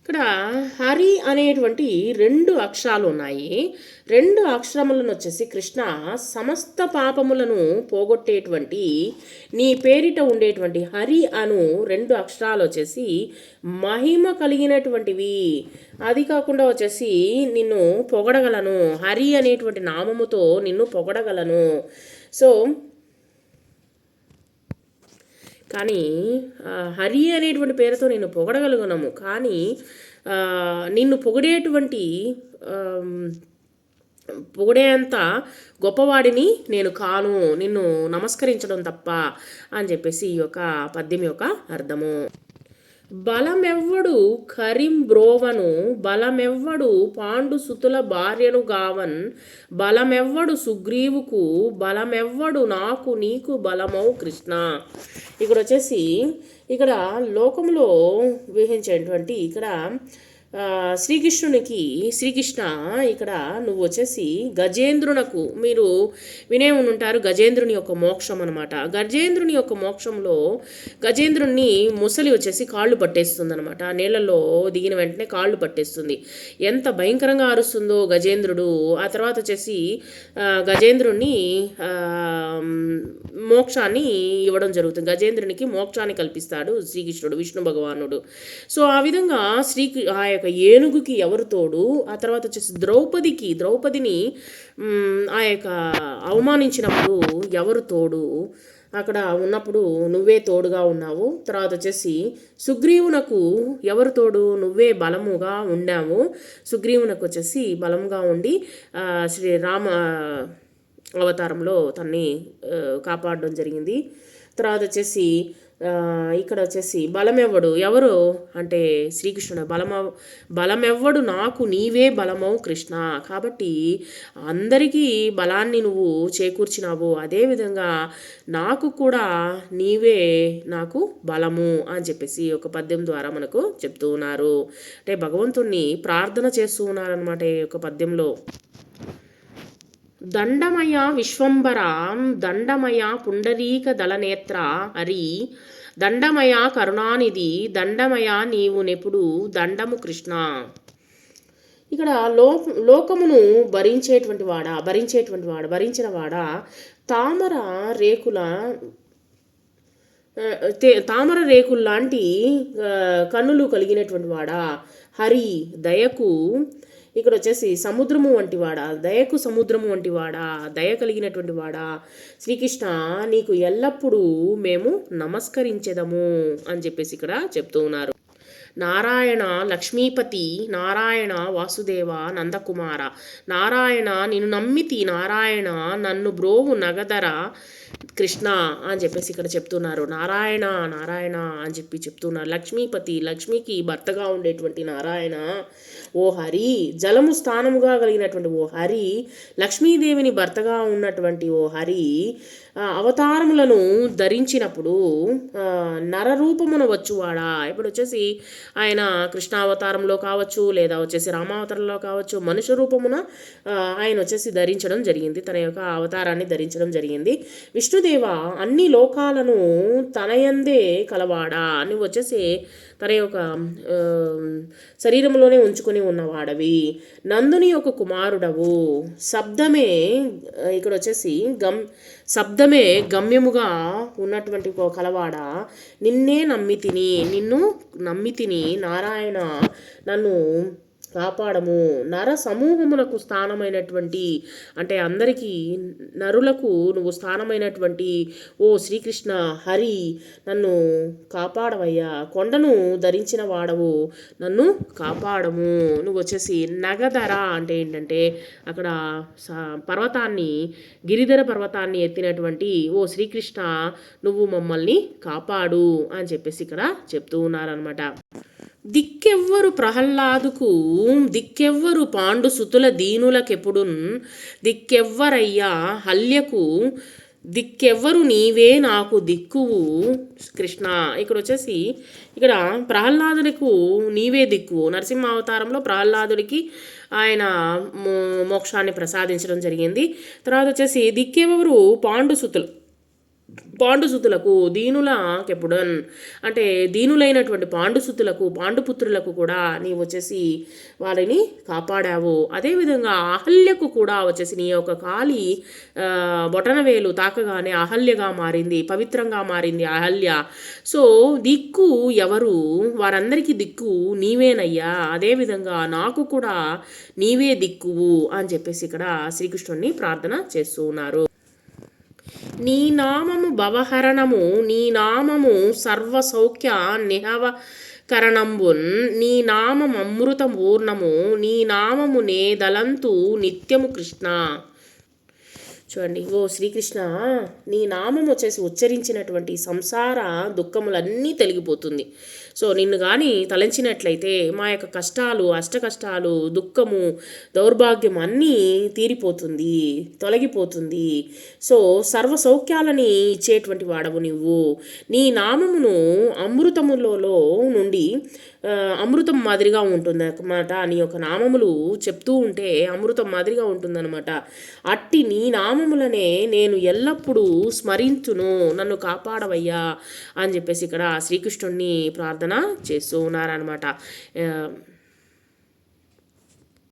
ఇక్కడ హరి అనేటువంటి రెండు అక్షరాలు ఉన్నాయి. రెండు అక్షరములను వచ్చేసి కృష్ణ సమస్త పాపములను పోగొట్టేటువంటి నీ పేరిట ఉండేటువంటి హరి అను రెండు అక్షరాలు వచ్చేసి మహిమ కలిగినటువంటివి. అది కాకుండా వచ్చేసి నిన్ను పొగడగలను. హరి అనేటువంటి నామముతో నిన్ను పొగడగలను. సో కానీ హరి అనేటువంటి పేరుతో నేను పొగడగలుగున్నాము కానీ నిన్ను పొగిడేటువంటి పొగిడేంత గొప్పవాడిని నేను కాను. నిన్ను నమస్కరించడం తప్ప అని చెప్పేసి ఈ యొక్క పద్యం యొక్క అర్థము. బలమెవ్వడు కరింబ్రోవను బలమెవ్వడు పాండు సుతుల భార్యను గావన్ బలమెవ్వడు సుగ్రీవుకు బలమెవ్వడు నాకు నీకు బలమౌ కృష్ణ. ఇక్కడ వచ్చేసి ఇక్కడ లోకంలో ఊహించేటువంటి ఇక్కడ శ్రీకృష్ణునికి శ్రీకృష్ణ ఇక్కడ నువ్వు వచ్చేసి గజేంద్రునకు మీరు వినే ఉంటారు గజేంద్రుని యొక్క మోక్షం అనమాట గజేంద్రుని యొక్క మోక్షంలో గజేంద్రుణ్ణి ముసలి వచ్చేసి కాళ్ళు పట్టేస్తుంది అనమాట నీళ్ళలో దిగిన వెంటనే కాళ్ళు పట్టేస్తుంది. ఎంత భయంకరంగా అరుస్తుందో గజేంద్రుడు. ఆ తర్వాత వచ్చేసి గజేంద్రుణ్ణి మోక్షాన్ని ఇవ్వడం జరుగుతుంది. గజేంద్రునికి మోక్షాన్ని కల్పిస్తాడు శ్రీకృష్ణుడు విష్ణు భగవానుడు. సో ఆ విధంగా శ్రీ ఆ యొక్క ఏనుగుకి ఎవరు తోడు? ఆ తర్వాత వచ్చేసి ద్రౌపదికి ద్రౌపదిని ఆ యొక్క అవమానించినప్పుడు ఎవరు తోడు? అక్కడ ఉన్నప్పుడు నువ్వే తోడుగా ఉన్నావు. తర్వాత వచ్చేసి సుగ్రీవునకు ఎవరు తోడు? నువ్వే బలముగా ఉండావు. సుగ్రీవునకు వచ్చేసి బలముగా ఉండి శ్రీ రామ అవతారంలో తన్ని కాపాడడం జరిగింది. తర్వాత వచ్చేసి ఇక్కడ వచ్చేసి బలమెవ్వడు? ఎవరు? అంటే శ్రీకృష్ణుడు. బలమ బలమెవ్వడు నాకు నీవే బలమవు కృష్ణ. కాబట్టి అందరికీ బలాన్ని నువ్వు చేకూర్చినావు. అదేవిధంగా నాకు కూడా నీవే నాకు బలము అని చెప్పేసి ఒక పద్యం ద్వారా మనకు చెప్తూ ఉన్నారు. అంటే భగవంతుణ్ణి ప్రార్థన చేస్తూ ఉన్నారనమాట ఈ యొక్క పద్యంలో. దండమయ విశ్వంబరాం దండమయ పుండరీక దళనేత్ర హరి దండమయ కరుణానిధి దండమయ నీవు నెప్పుడు దండము కృష్ణ. ఇక్కడ లో లోకమును భరించేటువంటి వాడా భరించేటువంటి వాడ భరించిన వాడా తామర రేకుల తే- తామర రేకుల్లాంటి కన్నులు కలిగినటువంటి వాడా హరి దయకు ఇక్కడ వచ్చేసి సముద్రము వంటి వాడా? దయకు సముద్రము వంటి వాడా? దయ కలిగినటువంటి వాడా? శ్రీకృష్ణ నీకు ఎల్లప్పుడూ మేము నమస్కరించెదము అని చెప్పేసి ఇక్కడ చెప్తూ ఉన్నారు. నారాయణ లక్ష్మీపతి నారాయణ వాసుదేవ నందకుమార. నారాయణ నిన్ను నమ్మితి నారాయణ నన్ను బ్రోవు నగదర కృష్ణ అని చెప్పేసి ఇక్కడ చెప్తున్నారు నారాయణ నారాయణ అని చెప్పి చెప్తున్నారు లక్ష్మీపతి లక్ష్మికి భర్తగా ఉండేటువంటి నారాయణ ఓ హరి జలము స్థానముగా కలిగినటువంటి ఓ హరి లక్ష్మీదేవిని భర్తగా ఉన్నటువంటి ఓ హరి అవతారములను ధరించినప్పుడు నరరూపమున వచ్చువాడా? ఇప్పుడు వచ్చేసి ఆయన కృష్ణావతారంలో కావచ్చు లేదా వచ్చేసి రామావతారంలో కావచ్చు మనుష్య రూపమున ఆయన వచ్చేసి ధరించడం జరిగింది. తన యొక్క అవతారాన్ని ధరించడం జరిగింది. విష్ణుదేవ అన్ని లోకాలను తనయందే కలవాడా? నువ్వు వచ్చేసి తన యొక్క శరీరంలోనే ఉంచుకొని ఉన్నవాడవి. నందుని యొక్క కుమారుడవు. శబ్దమే ఇక్కడ వచ్చేసి గమ్ శబ్దమే గమ్యముగా ఉన్నటువంటి ఒక కలవాడ. నిన్నే నమ్మితిని నిన్ను నమ్మితిని నారాయణ నన్ను కాపాడము. నర సమూహములకు స్థానమైనటువంటి అంటే అందరికీ నరులకు నువ్వు స్థానమైనటువంటి ఓ శ్రీకృష్ణ హరి నన్ను కాపాడవయ్యా. కొండను ధరించిన వాడవు నన్ను కాపాడము. నువ్వు వచ్చేసి నగధర అంటే ఏంటంటే అక్కడ స- పర్వతాన్ని గిరిధర పర్వతాన్ని ఎత్తినటువంటి ఓ శ్రీకృష్ణ నువ్వు మమ్మల్ని కాపాడు అని చెప్పేసి ఇక్కడ చెప్తూ ఉన్నారనమాట దిక్కెవ్వరు ప్రహ్లాదుకు దిక్కెవ్వరు పాండు సుతుల దీనులకెప్పుడున్? దిక్కెవ్వరయ్యా హల్యకు దిక్కెవ్వరు నీవే నాకు దిక్కువు. కృష్ణ ఇక్కడ వచ్చేసి ఇక్కడ ప్రహ్లాదునికి నీవే దిక్కు నరసింహ అవతారంలో ప్రహ్లాదుడికి ఆయన మో- మోక్షాన్ని ప్రసాదించడం జరిగింది. తర్వాత వచ్చేసి దిక్కెవరు పాండు సుతులు. పాండుసుతులకు దీనుల కెపుడన్ అంటే దీనులైనటువంటి పాండుసుతులకు పాండుపుత్రులకు కూడా నీవు వచ్చేసి వాళ్ళని కాపాడావు. అదేవిధంగా అహల్యకు కూడా వచ్చేసి నీ యొక్క కాలి బొటనవేలు తాకగానే అహల్యగా మారింది పవిత్రంగా మారింది అహల్య. సో దిక్కు ఎవరు? వారందరికీ దిక్కు నీవేనయ్యా. అదేవిధంగా నాకు కూడా నీవే దిక్కువు అని చెప్పేసి ఇక్కడ శ్రీకృష్ణుడిని ప్రార్థన చేస్తూ ఉన్నారు. నీ నామము భవహరణము నీ నామము సర్వ సౌఖ్య నిహవ కరణంబున్ నీ నామం అమృతపూర్ణము నీ నామము నేదలంతు నిత్యము కృష్ణ. చూడండి. ఓ శ్రీకృష్ణ నీ నామం వచ్చేసి ఉచ్చరించినటువంటి సంసార దుఃఖములన్నీ తొలగిపోతుంది. సో నిన్ను కానీ తలంచినట్లయితే మా యొక్క కష్టాలు అష్ట కష్టాలు దుఃఖము దౌర్భాగ్యం అన్నీ తీరిపోతుంది తొలగిపోతుంది. సో సర్వ సౌఖ్యాలని ఇచ్చేటువంటి వాడవు నువ్వు నీ నామమును అమృతములలో నుండి అమృతం మాదిరిగా ఉంటుంది అన్నమాట నీ యొక్క నామములు చెప్తూ ఉంటే అమృతం మాదిరిగా ఉంటుందన్నమాట. అట్టి నీ నామ నామములనే నేను ఎల్లప్పుడూ స్మరించును నన్ను కాపాడవయ్యా అని చెప్పేసి ఇక్కడ శ్రీకృష్ణుడిని ప్రార్థన చేస్తూ ఉన్నారనమాట